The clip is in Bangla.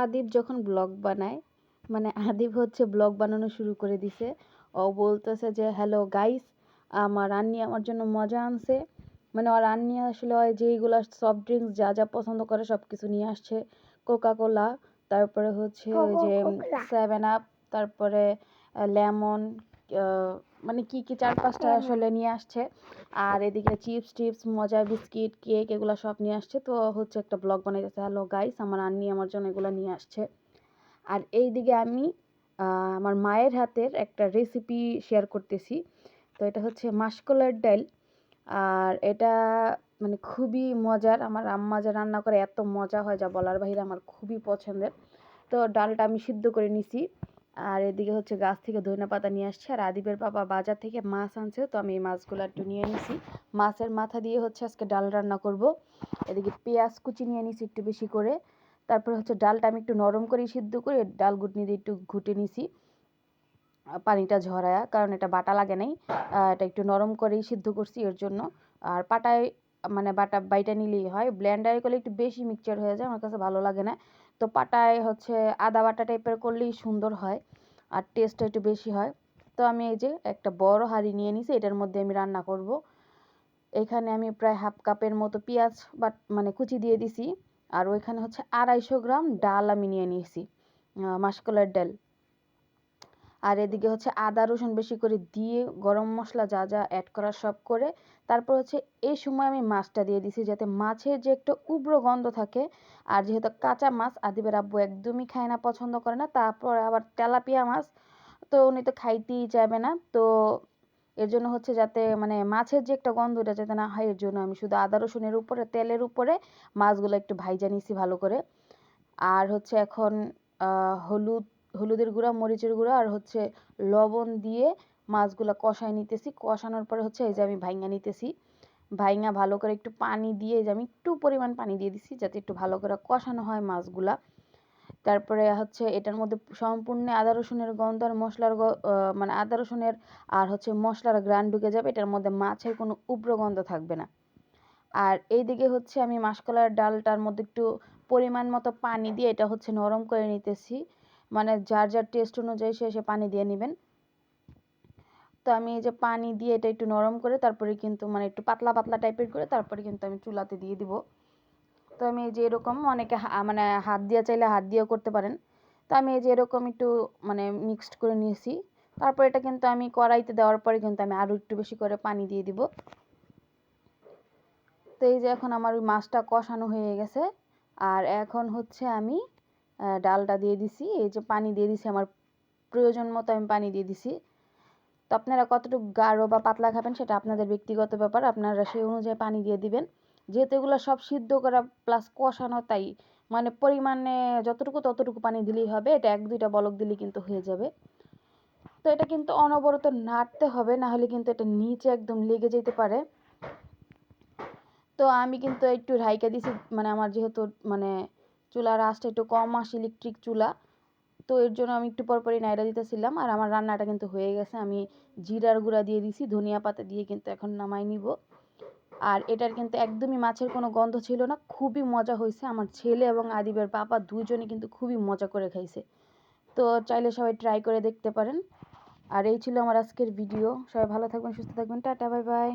আদিব যখন ব্লগ বানায় মানে আদিব হচ্ছে ব্লগ বানানো শুরু করে দিছে। ও বলতেছে যে হ্যালো গাইস আমার রান্নি আমার জন্য মজা আনছে। মানে ওর রান্নি আসলে হয় যেইগুলো সফট ড্রিঙ্কস যা যা পছন্দ করে সব কিছু নিয়ে আসছে। কোকা কোলা তারপরে হচ্ছে ওই যে সেভেন আপ তারপরে লেমন মানে কি কি চার পাঁচটা আসলে নিয়ে আসছে। আর এদিকে চিপস টিপস মজা বিস্কিট কেক এগুলো সব নিয়ে আসছে। তো হচ্ছে একটা ব্লগ বানাইতেছে। হ্যালো গাইস আমার আন্নি আমার জন্য এগুলো নিয়ে আসছে। আর এই দিকে আমি আমার মায়ের হাতের একটা রেসিপি শেয়ার করতেছি। তো এটা হচ্ছে মাসকলার ডাল। আর এটা মানে খুবই মজার। আমার আম্মা যে রান্না করে এত মজা হয় যা বলার বাহিরে আমার খুবই পছন্দের। তো ডালটা আমি সিদ্ধ করে নিছি। আর এদিকে হচ্ছে গাছ থেকে ধনে পাতা নিয়ে আসছে। আর আদিবের বাবা বাজার থেকে মাছ আনছে, তো আমি এই মাছগুলো একটু নিয়ে নিছি। মাছের মাথা দিয়ে হচ্ছে আজকে ডাল রান্না করব। এদিকে পেঁয়াজ কুচি নিয়ে নিছি একটু বেশি করে। তারপরে হচ্ছে ডালটা আমি একটু নরম করে সিদ্ধ করে ডাল গুটনি দিয়ে একটু ঘুটে নিছি। পানিটা ঝরায়া, কারণ এটা বাটা লাগে নাই। এটা একটু নরম করেই সিদ্ধ করছি এর জন্য। আর পাটায় মানে বাটা বাইটা নিলেই হয়। ব্লেন্ডারে করলে একটু বেশি মিক্সচার হয়ে যায়, আমার কাছে ভালো লাগে না। তো পাটায় হচ্ছে আদা বাটা টাইপের করলেই সুন্দর হয়। আর টেস্টটা একটু বেশি হয়। তো আমি এই যে একটা বড় হাঁড়ি নিয়ে নিছি, এটার মধ্যে আমি রান্না করব। এখানে আমি প্রায় হাফ কাপের মতো পেঁয়াজ বাট মানে কুচি দিয়ে দিছি। আর ওইখানে হচ্ছে আড়াইশো গ্রাম ডাল আমি নিয়ে নিয়েছি মাসকলার ডাল। আর এদিকে হচ্ছে আদা, রসুন বেশি করে দিয়ে গরম মশলা যা যা অ্যাড করার সব করে তারপর হচ্ছে এই সময় আমি মাছটা দিয়ে দিছি যাতে মাছের যে একটা উগ্র গন্ধ থাকে আর যেহেতু কাঁচা মাছ আদিবের আব্বু একদমই খায় না, পছন্দ করে না, তারপর আবার তেলাপিয়া মাছ তো উনি তো খাইতেই চাইবে না। তো এর জন্য হচ্ছে যাতে মানে মাছের যে একটা গন্ধটা যাতে না হয়, এর জন্য আমি শুধু আদা, রসুনের উপরে, তেলের উপরে মাছগুলো একটু ভাইজা নিছি ভালো করে। আর হচ্ছে এখন হলুদ হলুদের গুঁড়া, মরিচের গুঁড়া আর হচ্ছে লবণ দিয়ে মাছগুলো কষায় নিতেছি। কষানোর পরে হচ্ছে এই যে আমি ভাইঙ্গা নিতেছি। ভাইঙ্গা ভালো করে একটু পানি দিয়ে যে আমি একটু পরিমাণ পানি দিয়ে দিছি যাতে একটু ভালো করে কষানো হয় মাছগুলা। তারপরে হচ্ছে এটার মধ্যে সম্পূর্ণ আদা, রসুনের গন্ধ আর মশলার মানে আদা, রসুনের আর হচ্ছে মশলার গ্রান ঢুকে যাবে, এটার মধ্যে মাছের কোনো উগ্র গন্ধ থাকবে না। আর এইদিকে হচ্ছে আমি মাসকলার ডালটার মধ্যে একটু পরিমাণ মতো পানি দিয়ে এটা হচ্ছে নরম করে নিতেছি। মানে যার যার টেস্ট অনুযায়ী সে সে পানি দিয়ে নেবেন। তো আমি এই যে পানি দিয়ে এটা একটু নরম করে, তারপরে কিন্তু মানে একটু পাতলা পাতলা টাইপের করে, তারপরে কিন্তু আমি চুলাতে দিয়ে দিব। তো আমি এই যে এরকম অনেকে মানে হাত দিয়ে চাইলে হাত দিয়েও করতে পারেন। তো আমি এই যে এরকম একটু মানে মিক্সড করে নিয়েছি। তারপর এটা কিন্তু আমি কড়াইতে দেওয়ার পরে কিন্তু আমি আরও একটু বেশি করে পানি দিয়ে দিব। তো এই যে এখন আমার ওই মাছটা কষানো হয়ে গেছে। আর এখন হচ্ছে আমি ডালটা দিয়ে দিছি। এই যে পানি দিয়ে দিছি, আমার প্রয়োজন মতো আমি পানি দিয়ে দিছি। তো আপনারা কতটুকু গাঢ় বা পাতলা খাবেন সেটা আপনাদের ব্যক্তিগত ব্যাপার, আপনারা সেই অনুযায়ী পানি দিয়ে দিবেন। যেহেতু এগুলো সব সিদ্ধ করা প্লাস কষানো, তাই মানে পরিমাণে যতটুকু ততটুকু পানি দিলেই হবে। এটা এক দুইটা বলক দিলেই কিন্তু হয়ে যাবে। তো এটা কিন্তু অনবরত নাড়তে হবে না হলে কিন্তু এটা নিচে একদম লেগে যেতে পারে। তো আমি কিন্তু একটু ঢাইকা দিছি মানে আমার যেহেতু মানে চুলার আঁচটা একটু কম আসে ইলেকট্রিক চুলা। তো এর জন্য আমি একটু পরপরই নাইড়া দিতেছিলাম আর আমার রান্নাটা কিন্তু হয়ে গেছে। আমি জিরার গুঁড়া দিয়ে দিছি, ধনিয়া পাতা দিয়ে কিন্তু এখন নামাই নিব। আর এটার কিন্তু একদমই মাছের কোনো গন্ধ ছিল না, খুবই মজা হয়েছে। আমার ছেলে এবং আদিবের বাবা দুজনে কিন্তু খুবই মজা করে খাইছে। তো চাইলে সবাই ট্রাই করে দেখতে পারেন। আর এই ছিল আমার আজকের ভিডিও সবাই ভালো থাকবেন, সুস্থ থাকবেন। Tata bye bye